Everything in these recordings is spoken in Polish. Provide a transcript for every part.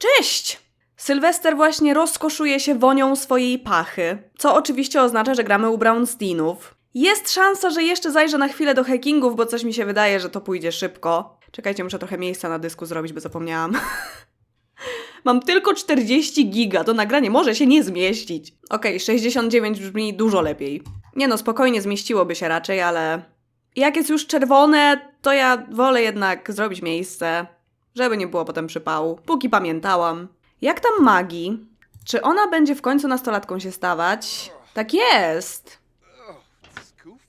Cześć! Sylwester właśnie rozkoszuje się wonią swojej pachy, co oczywiście oznacza, że gramy u Brownsteinów. Jest szansa, że jeszcze zajrzę na chwilę do hackingów, bo coś mi się wydaje, że to pójdzie szybko. Czekajcie, muszę trochę miejsca na dysku zrobić, bo zapomniałam. Mam tylko 40 giga, to nagranie może się nie zmieścić. Okej, 69 brzmi dużo lepiej. Nie no, spokojnie zmieściłoby się raczej, ale jak jest już czerwone, to ja wolę jednak zrobić miejsce, żeby nie było potem przypału, póki pamiętałam. Jak tam Magi? Czy ona będzie w końcu nastolatką się stawać? Tak jest!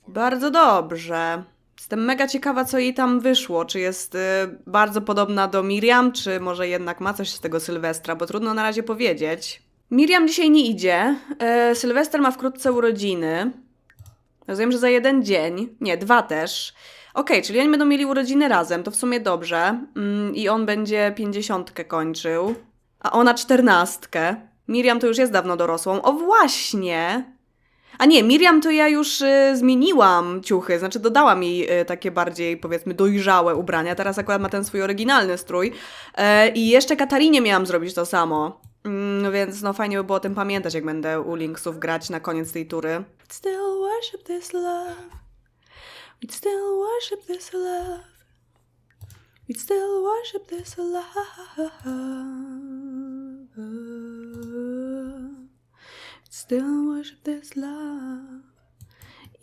Bardzo dobrze. Jestem mega ciekawa, co jej tam wyszło. Czy jest y, bardzo podobna do Miriam, czy może jednak ma coś z tego Sylwestra, bo trudno na razie powiedzieć. Miriam dzisiaj nie idzie. E, Sylwester ma wkrótce urodziny. Rozumiem, że za jeden dzień. Nie, dwa też. Okej, czyli oni będą mieli urodziny razem, to w sumie dobrze. Mm, I on będzie pięćdziesiątkę kończył, a ona czternastkę. Miriam to już jest dawno dorosłą. O właśnie! A nie, Miriam to ja już y, zmieniłam ciuchy, znaczy dodałam jej y, takie bardziej, powiedzmy, dojrzałe ubrania. Teraz akurat ma ten swój oryginalny strój. E, I jeszcze Katarinie miałam zrobić to samo. Mm, No więc no fajnie by było o tym pamiętać, jak będę u Linksów grać na koniec tej tury. Still worship this love. We'd still worship this love. We'd still worship this love. We'd still worship this love.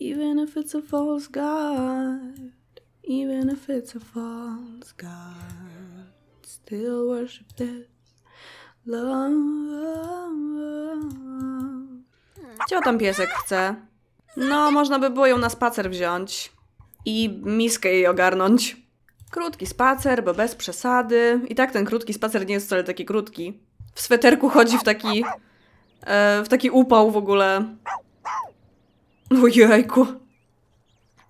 Even if it's a false god. Even if it's a false god. Still worship this Co tam piesek chce? No, można by było ją na spacer wziąć i miskę jej ogarnąć. Krótki spacer, bo bez przesady. I tak ten krótki spacer nie jest wcale taki krótki. W sweterku chodzi w taki. E, w taki upał w ogóle. Ojejku.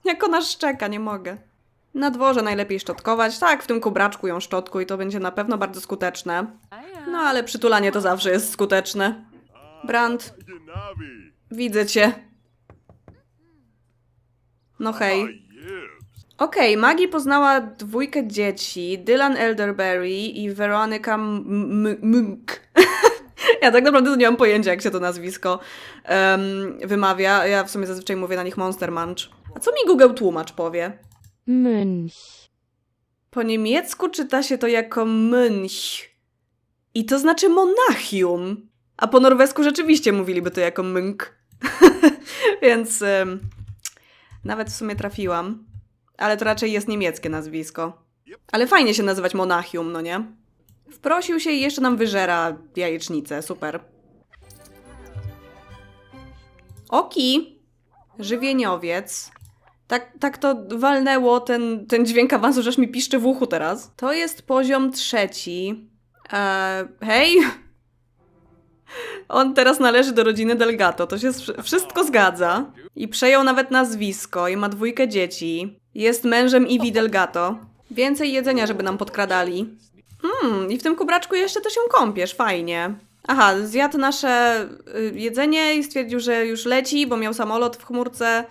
Jak ona szczeka, nie mogę. Na dworze najlepiej szczotkować. Tak, w tym kubraczku ją szczotkuj, to będzie na pewno bardzo skuteczne. No ale przytulanie to zawsze jest skuteczne. Brand, widzę cię. No hej. Okej, Maggie poznała dwójkę dzieci, Dylan Elderberry i Veronica Munk. ja tak naprawdę nie mam pojęcia, jak się to nazwisko em, wymawia. Ja w sumie zazwyczaj mówię na nich Monster Munch. A co mi Google tłumacz powie? Mönch. Po niemiecku czyta się to jako mnch. I to znaczy monachium. A po norwesku rzeczywiście mówiliby to jako mnk. Więc nawet w sumie trafiłam. Ale to raczej jest niemieckie nazwisko. Ale fajnie się nazywać monachium, no nie? Wprosił się i jeszcze nam wyżera jajecznicę. Super. Oki. Żywieniowiec. Tak, tak to walnęło ten, ten dźwięk awansu, że aż mi piszczy w uchu teraz. To jest poziom trzeci. Eee, hej! On teraz należy do rodziny Delgato, to się wsz- wszystko zgadza. I przejął nawet nazwisko i ma dwójkę dzieci. Jest mężem Iwi Delgato. Więcej jedzenia, żeby nam podkradali. Hmm, i w tym kubraczku jeszcze też ją kąpiesz, fajnie. Aha, zjadł nasze y, jedzenie i stwierdził, że już leci, bo miał samolot w chmurce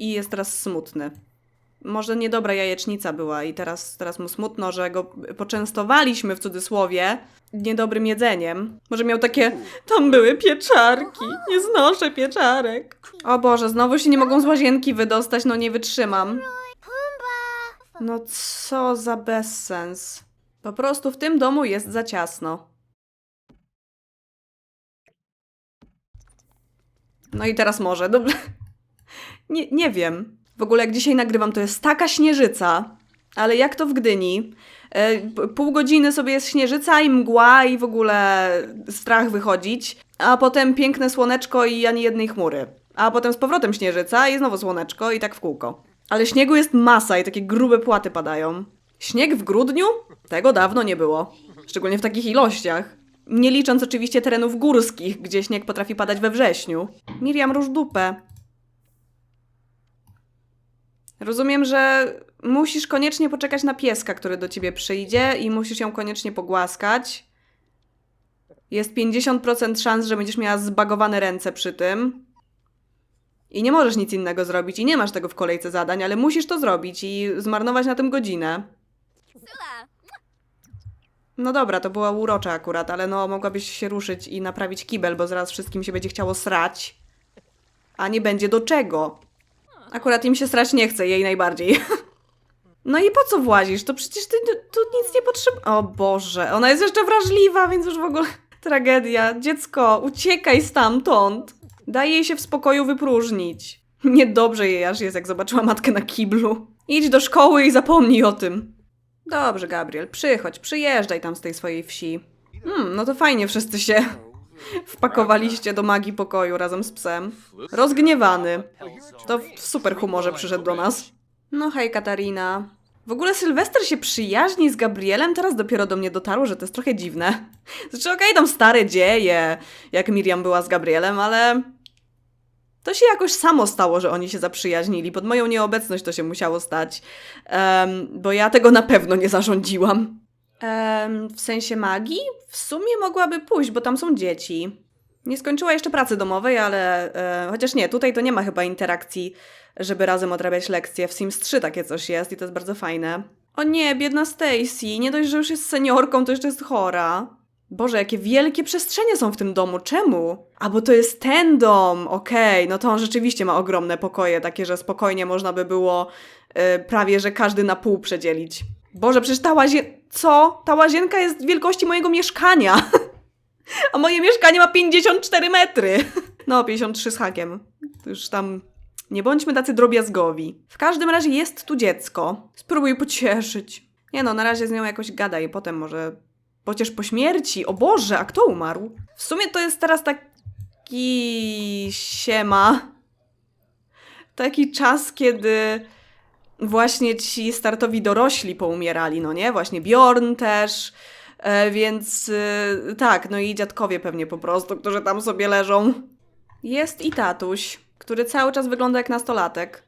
i jest teraz smutny. Może niedobra jajecznica była i teraz, teraz mu smutno, że go poczęstowaliśmy w cudzysłowie niedobrym jedzeniem. Może miał takie, tam były pieczarki, nie znoszę pieczarek. O Boże, znowu się nie mogą z łazienki wydostać, no nie wytrzymam. No co za bezsens. Po prostu w tym domu jest za ciasno. No i teraz może, dobrze. Nie, nie wiem. W ogóle jak dzisiaj nagrywam, to jest taka śnieżyca, ale jak to w Gdyni. E, pół godziny sobie jest śnieżyca i mgła i w ogóle strach wychodzić, a potem piękne słoneczko i ani jednej chmury. A potem z powrotem śnieżyca i znowu słoneczko i tak w kółko. Ale śniegu jest masa i takie grube płaty padają. Śnieg w grudniu? Tego dawno nie było. Szczególnie w takich ilościach. Nie licząc oczywiście terenów górskich, gdzie śnieg potrafi padać we wrześniu. Miriam róż dupę. Rozumiem, że musisz koniecznie poczekać na pieska, który do ciebie przyjdzie i musisz ją koniecznie pogłaskać. Jest 50% szans, że będziesz miała zbagowane ręce przy tym. I nie możesz nic innego zrobić i nie masz tego w kolejce zadań, ale musisz to zrobić i zmarnować na tym godzinę. No dobra, to była urocza akurat, ale no mogłabyś się ruszyć i naprawić kibel, bo zaraz wszystkim się będzie chciało srać. A nie będzie do czego. Akurat im się srać nie chce, jej najbardziej. No i po co włazisz? To przecież ty tu, nic nie potrzeba. O Boże, ona jest jeszcze wrażliwa, więc już w ogóle tragedia. Dziecko, uciekaj stamtąd. Daj jej się w spokoju wypróżnić. Niedobrze jej aż jest, jak zobaczyła matkę na kiblu. Idź do szkoły i zapomnij o tym. Dobrze, Gabriel, przychodź, przyjeżdżaj tam z tej swojej wsi. Hmm, no to fajnie wszyscy się wpakowaliście do magii pokoju razem z psem. Rozgniewany. To w super humorze przyszedł do nas. No hej, Katarina. W ogóle Sylwester się przyjaźni z Gabrielem, teraz dopiero do mnie dotarło, że to jest trochę dziwne. Znaczy, okej, tam stare dzieje, jak Miriam była z Gabrielem, ale to się jakoś samo stało, że oni się zaprzyjaźnili. Pod moją nieobecność to się musiało stać, Em, bo ja tego na pewno nie zarządziłam. W sensie magii? W sumie mogłaby pójść, bo tam są dzieci. Nie skończyła jeszcze pracy domowej, ale e, chociaż nie, tutaj to nie ma chyba interakcji, żeby razem odrabiać lekcje. W Sims 3 takie coś jest i to jest bardzo fajne. O nie, biedna Stacy, nie dość, że już jest seniorką, to jeszcze jest chora. Boże, jakie wielkie przestrzenie są w tym domu. Czemu? A bo to jest ten dom. Okej, no to on rzeczywiście ma ogromne pokoje, takie, że spokojnie można by było e, prawie, że każdy na pół przedzielić. Boże, przecież ta. Co? Ta łazienka jest wielkości mojego mieszkania. A moje mieszkanie ma 54 metry. No, 53 z hakiem. Już tam... Nie bądźmy tacy drobiazgowi. W każdym razie jest tu dziecko. Spróbuj pocieszyć. Nie no, na razie z nią jakoś gadaj, potem może... Pociesz po śmierci. O Boże, a kto umarł? W sumie to jest teraz taki... siema. Taki czas, kiedy właśnie ci startowi dorośli poumierali, no nie? Właśnie Bjorn też, e, więc y, tak, no i dziadkowie pewnie po prostu, którzy tam sobie leżą. Jest i tatuś, który cały czas wygląda jak nastolatek.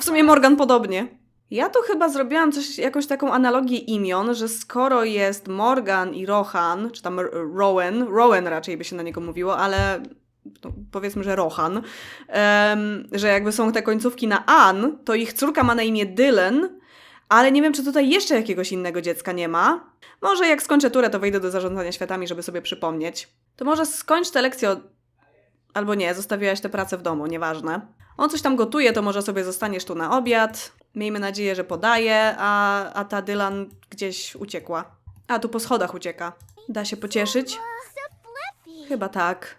W sumie Morgan podobnie. Ja tu chyba zrobiłam coś, jakąś taką analogię imion, że skoro jest Morgan i Rohan, czy tam Rowan, Rowan raczej by się na niego mówiło, ale no, powiedzmy, że Rohan, em, że jakby są te końcówki na An, to ich córka ma na imię Dylan, ale nie wiem, czy tutaj jeszcze jakiegoś innego dziecka nie ma. Może jak skończę turę, to wejdę do zarządzania światami, żeby sobie przypomnieć. To może skończ tę lekcję. Albo nie, zostawiłaś tę pracę w domu, nieważne. On coś tam gotuje, to może sobie zostaniesz tu na obiad. Miejmy nadzieję, że podaje, a, a ta Dylan gdzieś uciekła. A, tu po schodach ucieka. Da się pocieszyć? Chyba tak.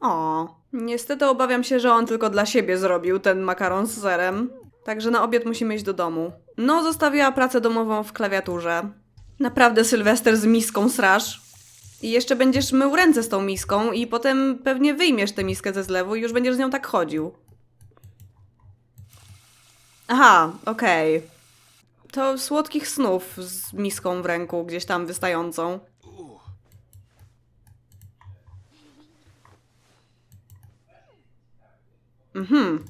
O, niestety obawiam się, że on tylko dla siebie zrobił ten makaron z serem. Także na obiad musimy iść do domu. No, zostawiła pracę domową w klawiaturze. Naprawdę Sylwester z miską srasz. I jeszcze będziesz mył ręce z tą miską i potem pewnie wyjmiesz tę miskę ze zlewu i już będziesz z nią tak chodził. Aha, okej. To słodkich snów z miską w ręku, gdzieś tam wystającą. Mhm.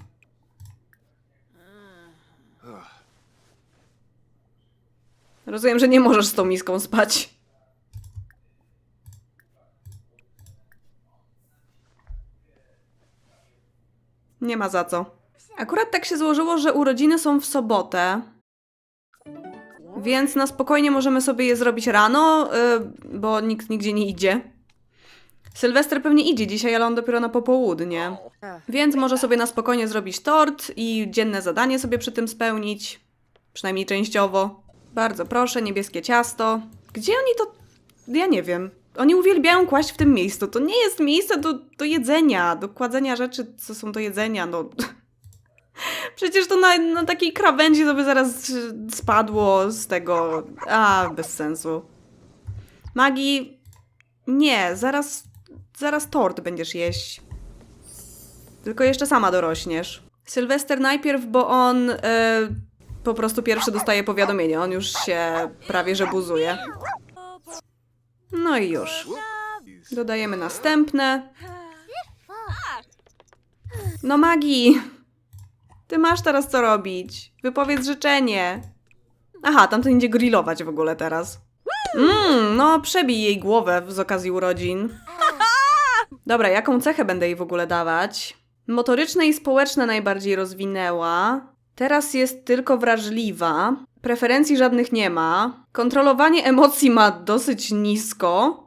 Rozumiem, że nie możesz z tą miską spać. Nie ma za co. Akurat tak się złożyło, że urodziny są w sobotę. Więc na spokojnie możemy sobie je zrobić rano, yy, bo nikt nigdzie nie idzie. Sylwester pewnie idzie dzisiaj, ale on dopiero na popołudnie. Więc może sobie na spokojnie zrobić tort i dzienne zadanie sobie przy tym spełnić. Przynajmniej częściowo. Bardzo proszę, niebieskie ciasto. Gdzie oni to. Ja nie wiem. Oni uwielbiają kłaść w tym miejscu. To nie jest miejsce do, do jedzenia, do kładzenia rzeczy, co są do jedzenia. No. Przecież to na, na takiej krawędzi to by zaraz spadło z tego. A, bez sensu. Magii. Nie, zaraz. Zaraz tort będziesz jeść. Tylko jeszcze sama dorośniesz. Sylwester najpierw, bo on e, po prostu pierwszy dostaje powiadomienie. On już się prawie że buzuje. No i już. Dodajemy następne. No Magii! Ty masz teraz co robić. Wypowiedz życzenie. Aha, tamten idzie grillować w ogóle teraz. Mmm, no przebij jej głowę z okazji urodzin. Dobra, jaką cechę będę jej w ogóle dawać? Motoryczne i społeczne najbardziej rozwinęła. Teraz jest tylko wrażliwa. Preferencji żadnych nie ma. Kontrolowanie emocji ma dosyć nisko,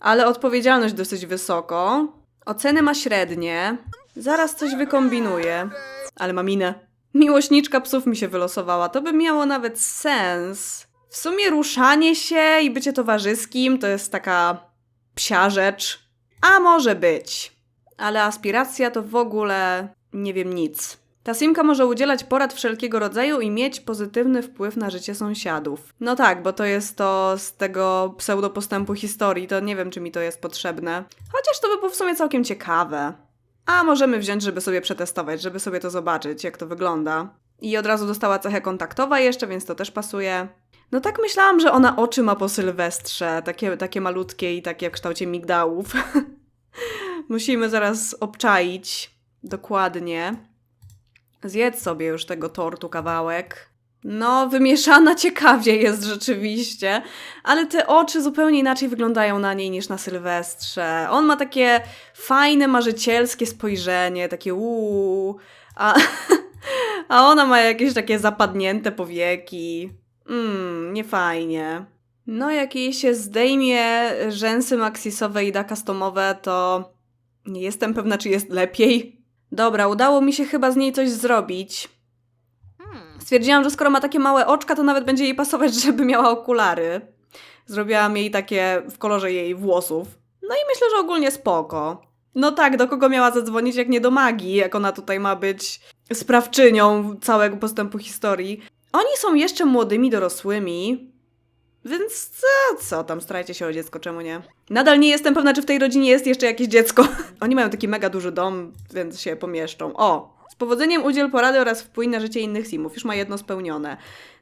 ale odpowiedzialność dosyć wysoko. Oceny ma średnie. Zaraz coś wykombinuje. Ale ma minę. Miłośniczka psów mi się wylosowała. To by miało nawet sens. W sumie ruszanie się i bycie towarzyskim to jest taka psia rzecz. A może być. Ale aspiracja to w ogóle nie wiem nic. Ta simka może udzielać porad wszelkiego rodzaju i mieć pozytywny wpływ na życie sąsiadów. No tak, bo to jest to z tego pseudopostępu historii, to nie wiem, czy mi to jest potrzebne. Chociaż to by było w sumie całkiem ciekawe. A możemy wziąć, żeby sobie przetestować, żeby sobie to zobaczyć, jak to wygląda. I od razu dostała cechę kontaktowa jeszcze, więc to też pasuje. No tak myślałam, że ona oczy ma po sylwestrze, takie, takie malutkie i takie w kształcie migdałów. Musimy zaraz obczaić dokładnie. Zjedz sobie już tego tortu kawałek. No, wymieszana ciekawie jest rzeczywiście, ale te oczy zupełnie inaczej wyglądają na niej niż na Sylwestrze. On ma takie fajne, marzycielskie spojrzenie, takie uuu, a, a ona ma jakieś takie zapadnięte powieki. Mmm, niefajnie. No, jak jej się zdejmie rzęsy maxisowe i da customowe, to nie jestem pewna, czy jest lepiej. Dobra, udało mi się chyba z niej coś zrobić. Stwierdziłam, że skoro ma takie małe oczka, to nawet będzie jej pasować, żeby miała okulary. Zrobiłam jej takie w kolorze jej włosów. No i myślę, że ogólnie spoko. No tak, do kogo miała zadzwonić, jak nie do magii, jak ona tutaj ma być sprawczynią całego postępu historii. Oni są jeszcze młodymi dorosłymi, więc co, co tam, starajcie się o dziecko, czemu nie? Nadal nie jestem pewna, czy w tej rodzinie jest jeszcze jakieś dziecko. Oni mają taki mega duży dom, więc się pomieszczą. O! Z powodzeniem udziel porady oraz wpłyń na życie innych simów. Już ma jedno spełnione.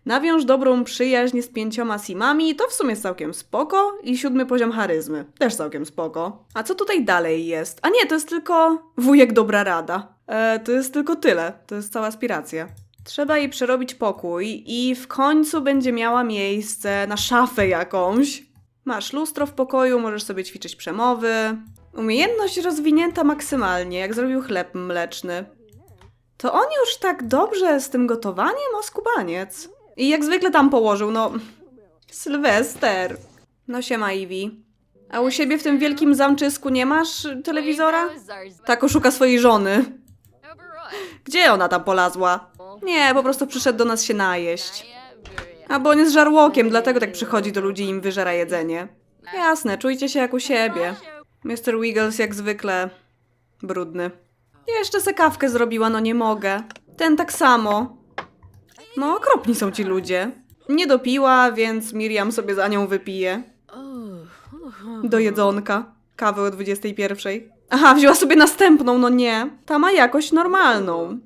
Nawiąż dobrą przyjaźń z pięcioma simami, to w sumie całkiem spoko. I siódmy poziom charyzmy, też całkiem spoko. A co tutaj dalej jest? A nie, to jest tylko wujek dobra rada. E, to jest tylko tyle, to jest cała aspiracja. Trzeba jej przerobić pokój i w końcu będzie miała miejsce na szafę jakąś. Masz lustro w pokoju, możesz sobie ćwiczyć przemowy. Umiejętność rozwinięta maksymalnie, jak zrobił chleb mleczny. To on już tak dobrze z tym gotowaniem, o skubaniec. I jak zwykle tam położył, no... Sylwester. No siema, Ivy. A u siebie w tym wielkim zamczysku nie masz telewizora? Tak oszuka swojej żony. Gdzie ona tam polazła? Nie, po prostu przyszedł do nas się najeść. A bo on jest żarłokiem, dlatego tak przychodzi do ludzi i im wyżera jedzenie. Jasne, czujcie się jak u siebie. Mr. Wiggles jak zwykle brudny. Jeszcze se kawkę zrobiła, no nie mogę. Ten tak samo. No, okropni są ci ludzie. Nie dopiła, więc Miriam sobie za nią wypije. Do jedzonka. Kawę o 21. Aha, wzięła sobie następną, no nie. Ta ma jakość normalną.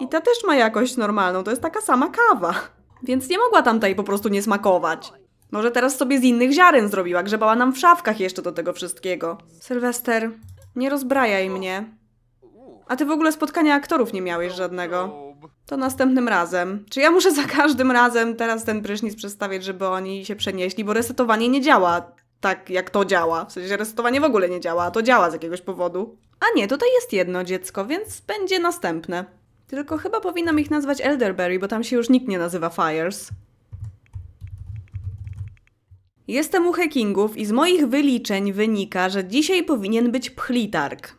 I ta też ma jakość normalną, to jest taka sama kawa. Więc nie mogła tamtej po prostu nie smakować. Może teraz sobie z innych ziaren zrobiła, grzebała nam w szafkach jeszcze do tego wszystkiego. Sylwester, nie rozbrajaj mnie. A ty w ogóle spotkania aktorów nie miałeś żadnego. To następnym razem. Czy ja muszę za każdym razem teraz ten prysznic przestawiać, żeby oni się przenieśli, bo resetowanie nie działa tak, jak to działa. W sensie resetowanie w ogóle nie działa, a to działa z jakiegoś powodu. A nie, tutaj jest jedno dziecko, więc będzie następne. Tylko chyba powinnam ich nazwać Elderberry, bo tam się już nikt nie nazywa Fires. Jestem u Hackingów i z moich wyliczeń wynika, że dzisiaj powinien być pchlitarg,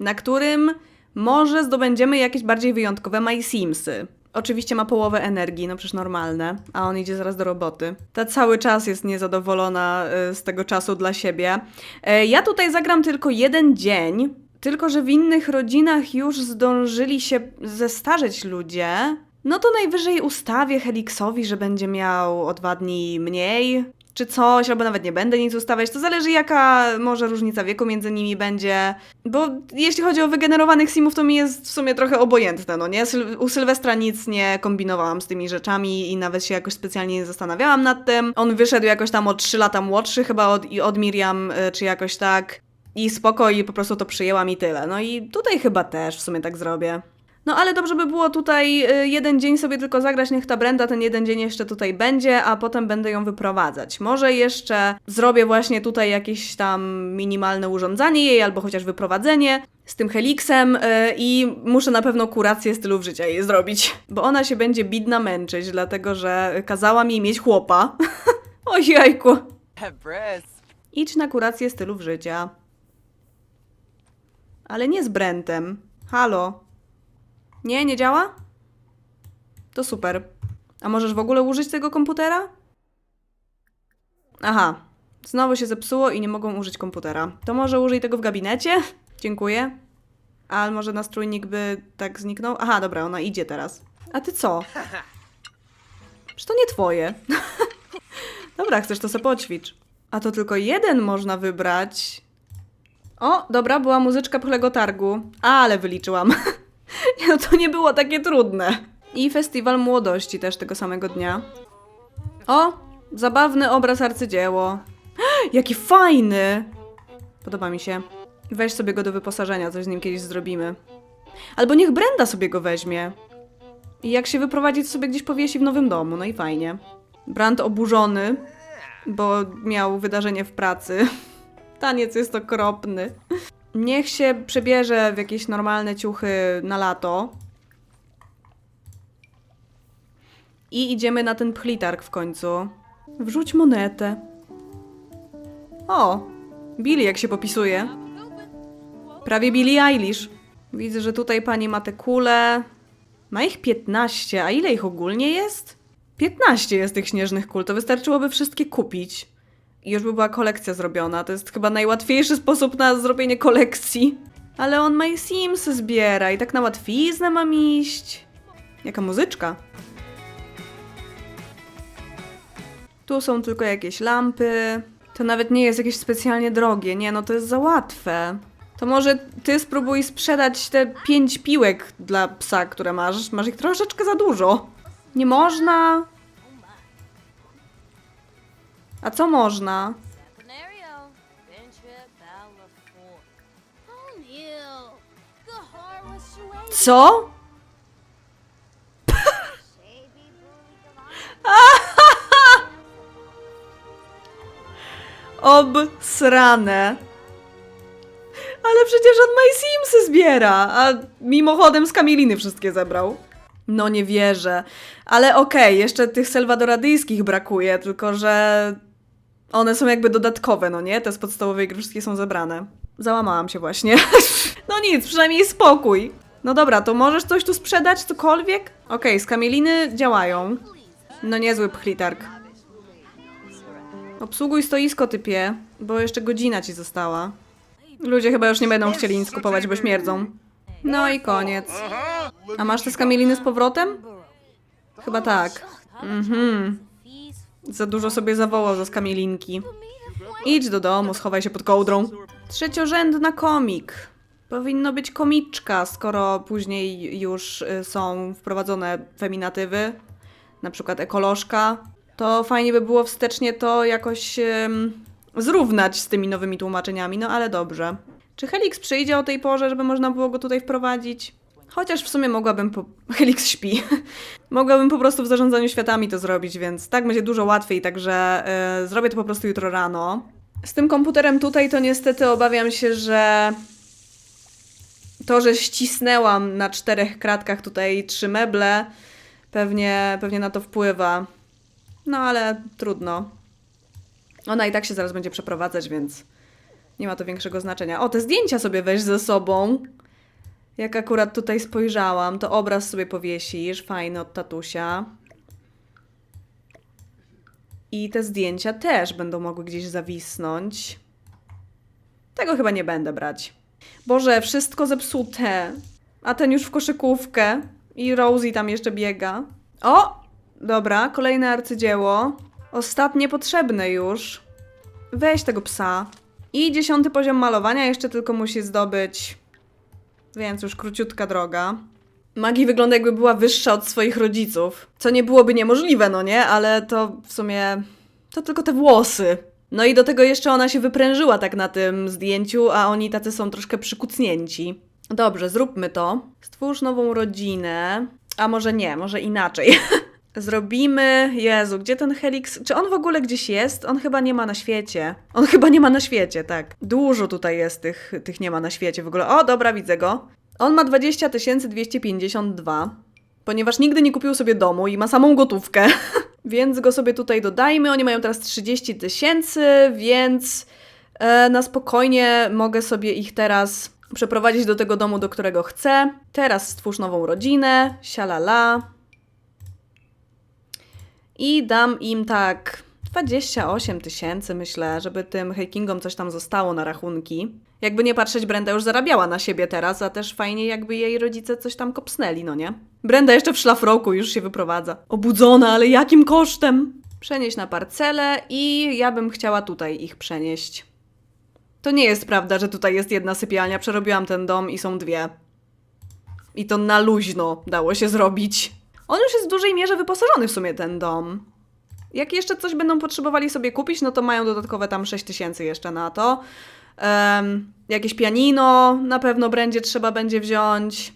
na którym może zdobędziemy jakieś bardziej wyjątkowe My Simsy. Oczywiście ma połowę energii, no przecież normalne, a on idzie zaraz do roboty. Ta cały czas jest niezadowolona y, z tego czasu dla siebie. E, Ja tutaj zagram tylko jeden dzień, tylko że w innych rodzinach już zdążyli się zestarzeć ludzie. No to najwyżej ustawię Helixowi, że będzie miał o dwa dni mniej, czy coś, albo nawet nie będę nic ustawiać. To zależy, jaka może różnica wieku między nimi będzie. Bo jeśli chodzi o wygenerowanych simów, to mi jest w sumie trochę obojętne, no nie? U Sylwestra nic nie kombinowałam z tymi rzeczami i nawet się jakoś specjalnie nie zastanawiałam nad tym. On wyszedł jakoś tam o 3 lata młodszy chyba od, od Miriam, y, czy jakoś tak. I spoko, i po prostu to przyjęłam i tyle. No i tutaj chyba też w sumie tak zrobię. No ale dobrze by było tutaj y, jeden dzień sobie tylko zagrać, niech ta Brenda ten jeden dzień jeszcze tutaj będzie, a potem będę ją wyprowadzać. Może jeszcze zrobię właśnie tutaj jakieś tam minimalne urządzanie jej, albo chociaż wyprowadzenie z tym heliksem y, i muszę na pewno kurację stylów życia jej zrobić, bo ona się będzie bidna męczyć, dlatego że kazałam jej mieć chłopa. Ojejku. Bryz. Idź na kurację stylów życia. Ale nie z Brentem. Halo. Nie, nie działa? To super. A możesz w ogóle użyć tego komputera? Aha. Znowu się zepsuło i nie mogą użyć komputera. To może użyj tego w gabinecie? Dziękuję. A może nastrójnik by tak zniknął? Aha, dobra, ona idzie teraz. A ty co? Czy to nie twoje? Dobra, chcesz to sobie poćwicz. A to tylko jeden można wybrać. O, dobra, była muzyczka pchlego targu. Ale wyliczyłam. No to nie było takie trudne. I festiwal młodości też tego samego dnia. O, zabawny obraz arcydzieło. Jaki fajny! Podoba mi się. Weź sobie go do wyposażenia, coś z nim kiedyś zrobimy. Albo niech Brenda sobie go weźmie. I jak się wyprowadzić, sobie gdzieś powiesi w nowym domu, no i fajnie. Brand oburzony, bo miał wydarzenie w pracy. Taniec jest okropny. Niech się przebierze w jakieś normalne ciuchy na lato. I idziemy na ten pchlitarg w końcu. Wrzuć monetę. O, Billy jak się popisuje. Prawie Billie Eilish. Widzę, że tutaj pani ma te kule. Ma ich 15, a ile ich ogólnie jest? 15 jest tych śnieżnych kul, to wystarczyłoby wszystkie kupić. I już by była kolekcja zrobiona. To jest chyba najłatwiejszy sposób na zrobienie kolekcji. Ale on ma i Simsy zbiera i tak na łatwiznę mam iść. Jaka muzyczka. Tu są tylko jakieś lampy. To nawet nie jest jakieś specjalnie drogie. Nie, no to jest za łatwe. To może ty spróbuj sprzedać te pięć piłek dla psa, które masz. Masz ich troszeczkę za dużo. Nie można. A co można? Co? Obsrane. Ale przecież on i Simsy zbiera, a mimochodem z Kamiliny wszystkie zebrał. No nie wierzę. Ale okej, jeszcze tych selwadoradyjskich brakuje, tylko że one są jakby dodatkowe, no nie? Te z podstawowej gry wszystkie są zebrane. Załamałam się właśnie. no nic, przynajmniej spokój. No dobra, to możesz coś tu sprzedać, cokolwiek? Okej, z Kamiliny działają. No niezły pchlitarg. Obsługuj stoisko, typie, bo jeszcze godzina ci została. Ludzie chyba już nie będą chcieli nic kupować, bo śmierdzą. No i koniec. A masz te skamieliny z powrotem? Chyba tak. Mhm. Za dużo sobie zawołał za skamielinki. Idź do domu, schowaj się pod kołdrą. Trzeciorzędna komik. Powinno być komiczka, skoro później już y, są wprowadzone feminatywy, na przykład ekolożka. To fajnie by było wstecznie to jakoś zrównać z tymi nowymi tłumaczeniami, no ale dobrze. Czy Helix przyjdzie o tej porze, żeby można było go tutaj wprowadzić? Chociaż w sumie mogłabym po... Helix śpi. mogłabym po prostu w zarządzaniu światami to zrobić, więc tak będzie dużo łatwiej, także yy, zrobię to po prostu jutro rano. Z tym komputerem tutaj to niestety obawiam się, że to, że ścisnęłam na czterech kratkach tutaj trzy meble, pewnie, pewnie na to wpływa. No ale trudno. Ona i tak się zaraz będzie przeprowadzać, więc nie ma to większego znaczenia. O, te zdjęcia sobie weź ze sobą. Jak akurat tutaj spojrzałam, to obraz sobie powiesisz, fajny od tatusia. I te zdjęcia też będą mogły gdzieś zawisnąć. Tego chyba nie będę brać. Boże, wszystko zepsute. A ten już w koszykówkę. I Rosie tam jeszcze biega. O! Dobra, kolejne arcydzieło. Ostatnie potrzebne już. Weź tego psa. I dziesiąty poziom malowania jeszcze tylko musi zdobyć. Więc już króciutka droga. Magii wygląda jakby była wyższa od swoich rodziców. Co nie byłoby niemożliwe, no nie? Ale to w sumie... To tylko te włosy. No i do tego jeszcze ona się wyprężyła tak na tym zdjęciu, a oni tacy są troszkę przykucnięci. Dobrze, zróbmy to. Stwórz nową rodzinę. A może nie, może inaczej. Zrobimy. Jezu, gdzie ten Helix? Czy on w ogóle gdzieś jest? On chyba nie ma na świecie. On chyba nie ma na świecie, tak. Dużo tutaj jest tych, tych nie ma na świecie w ogóle. O, dobra, widzę go. On ma 20 252, ponieważ nigdy nie kupił sobie domu i ma samą gotówkę. więc go sobie tutaj dodajmy. Oni mają teraz 30 tysięcy, więc e, na spokojnie mogę sobie ich teraz przeprowadzić do tego domu, do którego chcę. Teraz stwórz nową rodzinę, sialala. I dam im tak 28 tysięcy, myślę, żeby tym hekingom coś tam zostało na rachunki. Jakby nie patrzeć, Brenda już zarabiała na siebie teraz, a też fajnie jakby jej rodzice coś tam kopsnęli, no nie? Brenda jeszcze w szlafroku już się wyprowadza. Obudzona, ale jakim kosztem? Przenieść na parcelę i ja bym chciała tutaj ich przenieść. To nie jest prawda, że tutaj jest jedna sypialnia. Przerobiłam ten dom i są dwie. I to na luźno dało się zrobić. On już jest w dużej mierze wyposażony w sumie ten dom. Jak jeszcze coś będą potrzebowali sobie kupić, no to mają dodatkowe tam 6 tysięcy jeszcze na to. Em, jakieś pianino na pewno będzie trzeba będzie wziąć.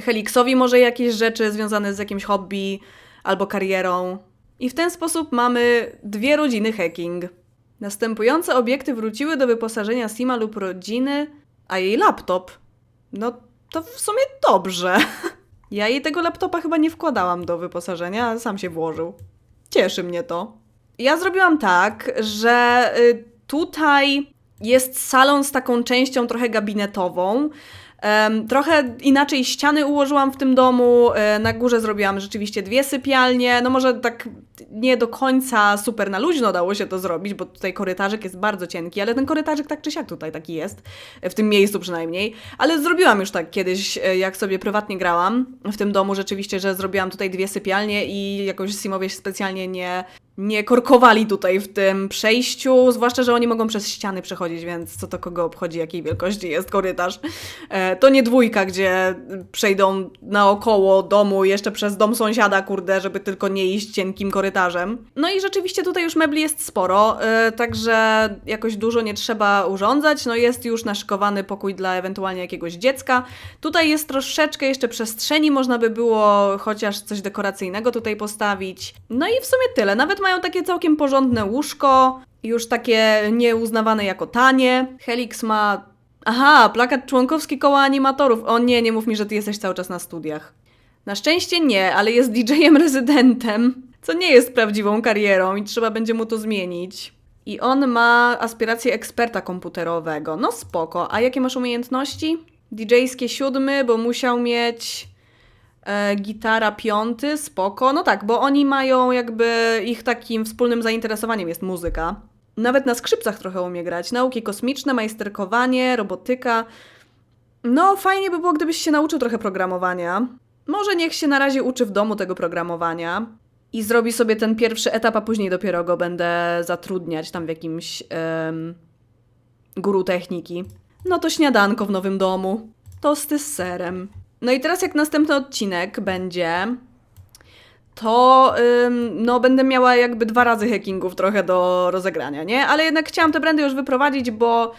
Helixowi może jakieś rzeczy związane z jakimś hobby albo karierą. I w ten sposób mamy dwie rodziny hacking. Następujące obiekty wróciły do wyposażenia Sima lub rodziny, a jej laptop. No to w sumie dobrze. Ja jej tego laptopa chyba nie wkładałam do wyposażenia, sam się włożył. Cieszy mnie to. Ja zrobiłam tak, że y, tutaj jest salon z taką częścią trochę gabinetową. Trochę inaczej ściany ułożyłam w tym domu. E, na górze zrobiłam rzeczywiście dwie sypialnie. No może tak nie do końca super na luźno dało się to zrobić, bo tutaj korytarzyk jest bardzo cienki, ale ten korytarzyk tak czy siak tutaj taki jest, w tym miejscu przynajmniej. Ale zrobiłam już tak kiedyś, e, jak sobie prywatnie grałam w tym domu rzeczywiście, że zrobiłam tutaj dwie sypialnie i jakoś Simowie specjalnie nie, nie korkowali tutaj w tym przejściu, zwłaszcza, że oni mogą przez ściany przechodzić, więc co to kogo obchodzi, jakiej wielkości jest korytarz. E, to nie dwójka, gdzie przejdą naokoło domu, jeszcze przez dom sąsiada, kurde, żeby tylko nie iść cienkim korytarzem. No i rzeczywiście tutaj już mebli jest sporo, e, także jakoś dużo nie trzeba urządzać. No jest już naszykowany pokój dla ewentualnie jakiegoś dziecka. Tutaj jest troszeczkę jeszcze przestrzeni, można by było chociaż coś dekoracyjnego tutaj postawić. No i w sumie tyle. Nawet mają takie całkiem porządne łóżko, już takie nieuznawane jako tanie. Helix ma Aha, plakat członkowski koła animatorów. O nie, nie mów mi, że ty jesteś cały czas na studiach. Na szczęście nie, ale jest DJ-em rezydentem, co nie jest prawdziwą karierą i trzeba będzie mu to zmienić. I on ma aspiracje eksperta komputerowego. No spoko. A jakie masz umiejętności? DJ-skie siódmy, bo musiał mieć e, gitara piąty, spoko. No tak, bo oni mają jakby ich takim wspólnym zainteresowaniem jest muzyka. Nawet na skrzypcach trochę umie grać. Nauki kosmiczne, majsterkowanie, robotyka. No, fajnie by było, gdybyś się nauczył trochę programowania. Może niech się na razie uczy w domu tego programowania i zrobi sobie ten pierwszy etap, a później dopiero go będę zatrudniać tam w jakimś em, guru techniki. No to śniadanko w nowym domu. Tosty z serem. No i teraz jak następny odcinek będzie, to ym, no, będę miała jakby dwa razy hackingów trochę do rozegrania, nie? Ale jednak chciałam tę Brandę już wyprowadzić, bo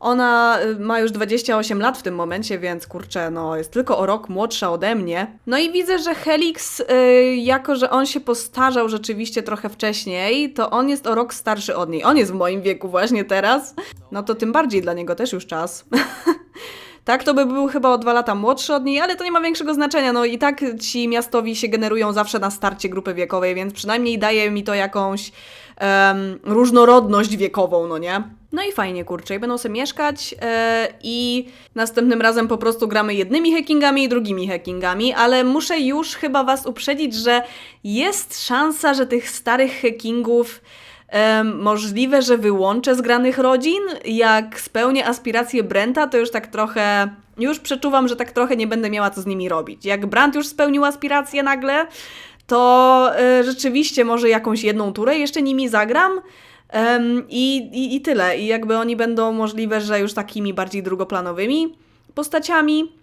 ona y, ma już 28 lat w tym momencie, więc kurczę, no jest tylko o rok młodsza ode mnie. No i widzę, że Helix, y, jako że on się postarzał rzeczywiście trochę wcześniej, to on jest o rok starszy od niej. On jest w moim wieku właśnie teraz. No to tym bardziej dla niego też już czas. Tak, to by był chyba o dwa lata młodszy od niej, ale to nie ma większego znaczenia. No i tak ci miastowi się generują zawsze na starcie grupy wiekowej, więc przynajmniej daje mi to jakąś em, różnorodność wiekową, no nie? No i fajnie, kurczę, i będą sobie mieszkać e, i następnym razem po prostu gramy jednymi hackingami i drugimi hackingami, ale muszę już chyba was uprzedzić, że jest szansa, że tych starych hackingów możliwe, że wyłączę z granych rodzin. Jak spełnię aspiracje Brenta, to już tak trochę. Już przeczuwam, że tak trochę nie będę miała co z nimi robić. Jak Brant już spełnił aspiracje nagle, to e, rzeczywiście może jakąś jedną turę jeszcze nimi zagram. I, i, I tyle. I jakby oni będą możliwe, że już takimi bardziej drugoplanowymi postaciami.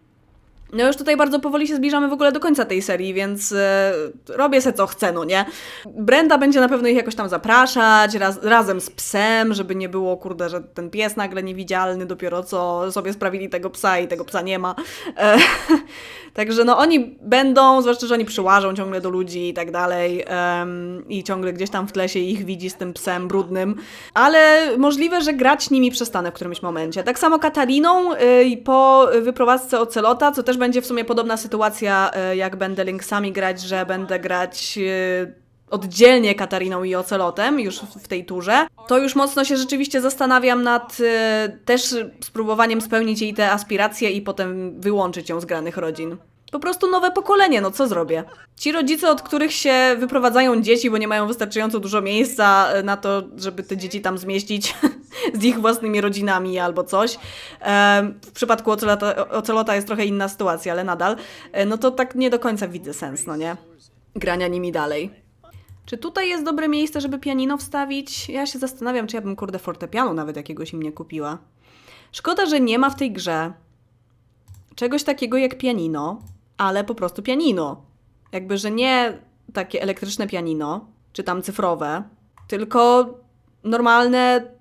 No już tutaj bardzo powoli się zbliżamy w ogóle do końca tej serii, więc e, robię se co chcę, no nie? Brenda będzie na pewno ich jakoś tam zapraszać, raz, razem z psem, żeby nie było, kurde, że ten pies nagle niewidzialny, dopiero co sobie sprawili tego psa i tego psa nie ma. E, Także no oni będą, zwłaszcza, że oni przyłażą ciągle do ludzi i tak dalej i ciągle gdzieś tam w tle się ich widzi z tym psem brudnym, ale możliwe, że grać nimi przestanę w którymś momencie. Tak samo Katariną y, po wyprowadzce Ocelota, co też będzie w sumie podobna sytuacja, y, jak będę Lynxami grać, że będę grać... y, oddzielnie Katariną i Ocelotem już w tej turze, to już mocno się rzeczywiście zastanawiam nad y, też spróbowaniem spełnić jej te aspiracje i potem wyłączyć ją z granych rodzin. Po prostu nowe pokolenie, no co zrobię? Ci rodzice, od których się wyprowadzają dzieci, bo nie mają wystarczająco dużo miejsca y, na to, żeby te dzieci tam zmieścić z ich własnymi rodzinami albo coś. W przypadku Ocelota, Ocelota jest trochę inna sytuacja, ale nadal. E, No to tak nie do końca widzę sens, no nie? Grania nimi dalej. Czy tutaj jest dobre miejsce, żeby pianino wstawić? Ja się zastanawiam, czy ja bym kurde fortepianu nawet jakiegoś im nie kupiła. Szkoda, że nie ma w tej grze czegoś takiego jak pianino, ale po prostu pianino. Jakby, że nie takie elektryczne pianino, czy tam cyfrowe, tylko normalne,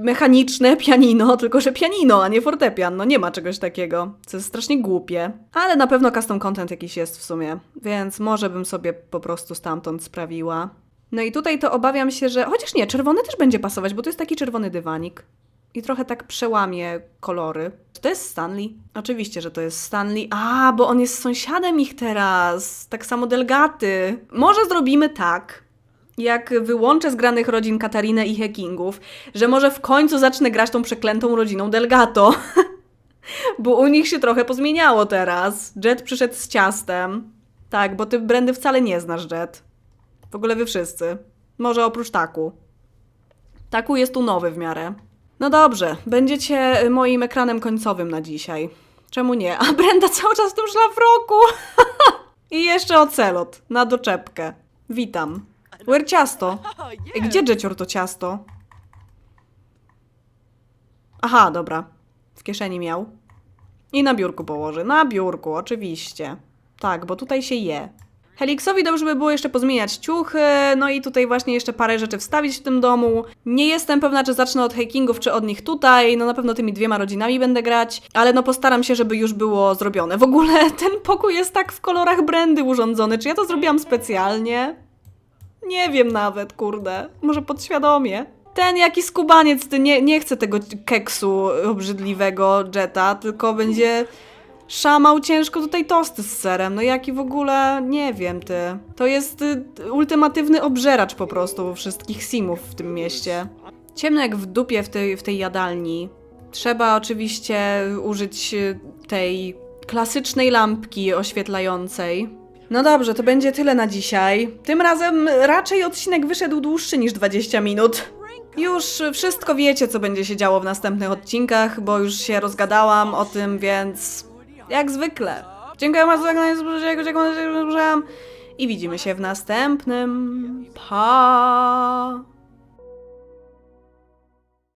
mechaniczne pianino, tylko że pianino, a nie fortepian. No nie ma czegoś takiego, co jest strasznie głupie. Ale na pewno custom content jakiś jest w sumie, więc może bym sobie po prostu stamtąd sprawiła. No i tutaj to obawiam się, że... Chociaż nie, czerwony też będzie pasować, bo to jest taki czerwony dywanik. I trochę tak przełamie kolory. To jest Stanley? Oczywiście, że to jest Stanley. A, bo on jest sąsiadem ich teraz. Tak samo Delgaty. Może zrobimy tak, jak wyłączę z granych rodzin Katarinę i Hekingów, że może w końcu zacznę grać tą przeklętą rodziną Delgato. bo u nich się trochę pozmieniało teraz. Jet przyszedł z ciastem. Tak, bo ty Brandy wcale nie znasz Jet. W ogóle wy wszyscy. Może oprócz Taku. Taku jest tu nowy w miarę. No dobrze, będziecie moim ekranem końcowym na dzisiaj. Czemu nie? A Brenda cały czas w tym szlafroku! I jeszcze ocelot na doczepkę. Witam. Where ciasto? Ej, Gdzie Jecior to ciasto? Aha, dobra. W kieszeni miał. I na biurku położy. Na biurku, oczywiście. Tak, bo tutaj się je. Helixowi dobrze by było jeszcze pozmieniać ciuchy, no i tutaj właśnie jeszcze parę rzeczy wstawić w tym domu. Nie jestem pewna, czy zacznę od Hekingów, czy od nich tutaj, no na pewno tymi dwiema rodzinami będę grać, ale no postaram się, żeby już było zrobione. W ogóle ten pokój jest tak w kolorach brandy urządzony, czy ja to zrobiłam specjalnie? Nie wiem nawet, kurde. Może podświadomie. Ten jaki skubaniec, ty nie, nie chce tego keksu obrzydliwego Jetta, tylko będzie szamał ciężko tutaj tosty z serem. No jaki w ogóle, nie wiem ty. To jest y, ultimatywny obżeracz po prostu wszystkich simów w tym mieście. Ciemno jak w dupie w tej, w tej jadalni. Trzeba oczywiście użyć y, tej klasycznej lampki oświetlającej. No dobrze, to będzie tyle na dzisiaj. Tym razem raczej odcinek wyszedł dłuższy niż 20 minut. Już wszystko wiecie, co będzie się działo w następnych odcinkach, bo już się rozgadałam o tym, więc jak zwykle. Dziękuję bardzo za oglądanie, dziękuję, i widzimy się w następnym. Pa!